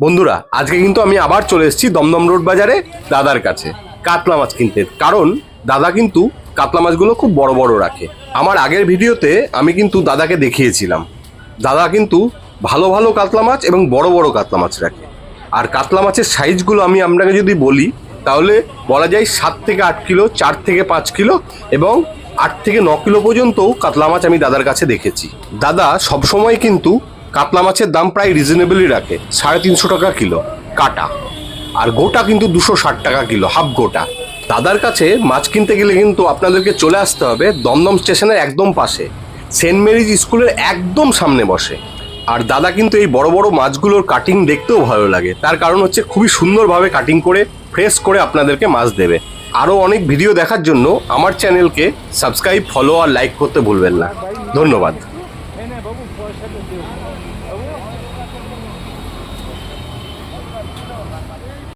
বন্ধুরা, আজকে কিন্তু আমি আবার চলে এসেছি দমদম রোড বাজারে দাদার কাছে, কাতলা মাছ কিনতে। কারণ দাদা কিন্তু কাতলা মাছগুলো খুব বড় বড় রাখে। আমার আগের ভিডিওতে আমি কিন্তু দাদাকে দেখিয়েছিলাম। দাদা কিন্তু ভালো ভালো কাতলা মাছ এবং বড় বড় কাতলা মাছ রাখে। আর কাতলা মাছের সাইজগুলো আমি আপনাকে যদি বলি, তাহলে বলা যায় সাত থেকে আট কিলো, চার থেকে পাঁচ কিলো এবং আট থেকে ন কিলো পর্যন্তও কাতলা মাছ আমি দাদার কাছে দেখেছি। দাদা সবসময় কিন্তু কাতলা মাছের দাম প্রায় রিজনেবলই রাখে, সাড়ে তিনশো টাকা কিলো, কাটা। আর গোটা কিন্তু দুশো ষাট টাকা কিলো হাফ গোটা। দাদার কাছে মাছ কিনতে গেলে কিন্তু আপনাদেরকে চলে আসতে হবে দমদম স্টেশনের একদম পাশে। সেন্ট মেরিজ স্কুলের একদম সামনে বসে। আর দাদা কিন্তু এই বড় বড় মাছগুলোর কাটিং দেখতেও ভালো লাগে। তার কারণ হচ্ছে খুবই সুন্দরভাবে কাটিং করে ফ্রেশ করে আপনাদেরকে মাছ দেবে। আরও অনেক ভিডিও দেখার জন্য আমার চ্যানেলকে সাবস্ক্রাইব ফলো আর লাইক করতে ভুলবেন না। ধন্যবাদ। rất là nhiều. Đúng không?